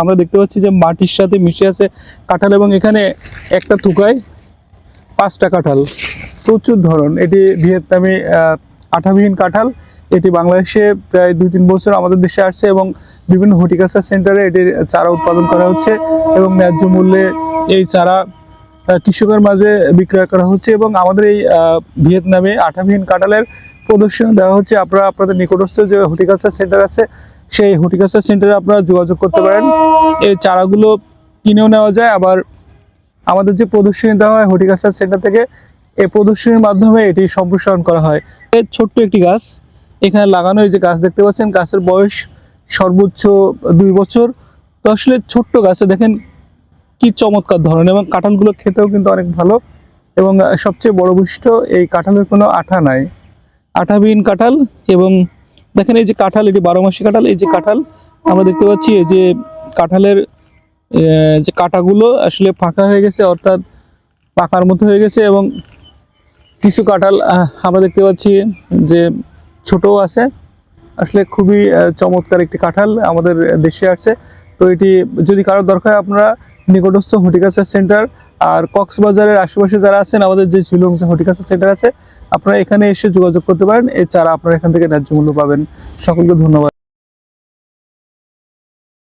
আমরা দেখতে পাচ্ছি যে মাটির সাথে মিশে আছে কাঁঠাল এবং এখানে একটা থুকায় পাঁচটা কাঁঠাল। প্রচুর ধরন। এটি ভিয়েতনামে আঠাবিহীন কাঁঠাল। এটি বাংলাদেশে প্রায় দুই তিন বছর আমাদের দেশে আসছে এবং বিভিন্ন হর্টিকালচার সেন্টারে এটির চারা উৎপাদন করা হচ্ছে এবং ন্যায্য মূল্যে এই চারা কৃষকের মাঝে বিক্রয় করা হচ্ছে এবং আমাদের এই ভিয়েতনামে, আঠাবিহীন কাঁঠালের প্রদর্শন দেওয়া হচ্ছে। আপনারা, আপনাদের নিকটস্থ যে হর্টিকালচার সেন্টার আছে সেই হর্টিকালচার সেন্টারে আপনারা যোগাযোগ করতে পারেন। এই চারাগুলো কিনেও নেওয়া যায়। আবার আমাদের যে প্রদর্শনী দেওয়া হয় হর্টিকালচার সেন্টার থেকে, এই প্রদর্শনীর মাধ্যমে এটি সম্প্রসারণ করা হয়। এর ছোট্ট একটি গাছ, এখানে লাগানো এই যে গাছ দেখতে পাচ্ছেন, গাছের বয়স সর্বোচ্চ দুই বছর। তো আসলে ছোট্ট গাছে দেখেন কি চমৎকার ধরন, এবং কাঁঠালগুলো খেতেও কিন্তু অনেক ভালো। এবং সবচেয়ে বড় বৈশিষ্ট্য, এই কাঁঠালের কোনো আঠা নাই। আঠাবিহীন কাঁঠাল এবং দেখেন এই যে কাঁঠাল এটি বারো মাসি কাঁঠাল, এই যে কাঁঠাল, আমরা দেখতে পাচ্ছি এই যে কাঁঠালের যে কাঁটাগুলো আসলে ফাঁকা হয়ে গেছে, অর্থাৎ পাকার মতো হয়ে গেছে এবং কিছু কাঁঠাল আমরা দেখতে পাচ্ছি যে ছোটও আছে। আসলে খুবই চমৎকার একটি কাঁঠাল আমাদের দেশে আসছে। তো এটি যদি কারোর দরকার আপনারা নিকটস্থ হর্টিকালচার সেন্টার আর কক্সবাজারের আশেপাশে যারা আছেন, আমাদের যে যে হর্টিকালচার সেন্টার আছে, আপনারা এখানে এসে যোগাযোগ করতে পারেন। এছাড়া আপনারা এখান থেকে ন্যায্য মূল্য পাবেন। সকলকে ধন্যবাদ।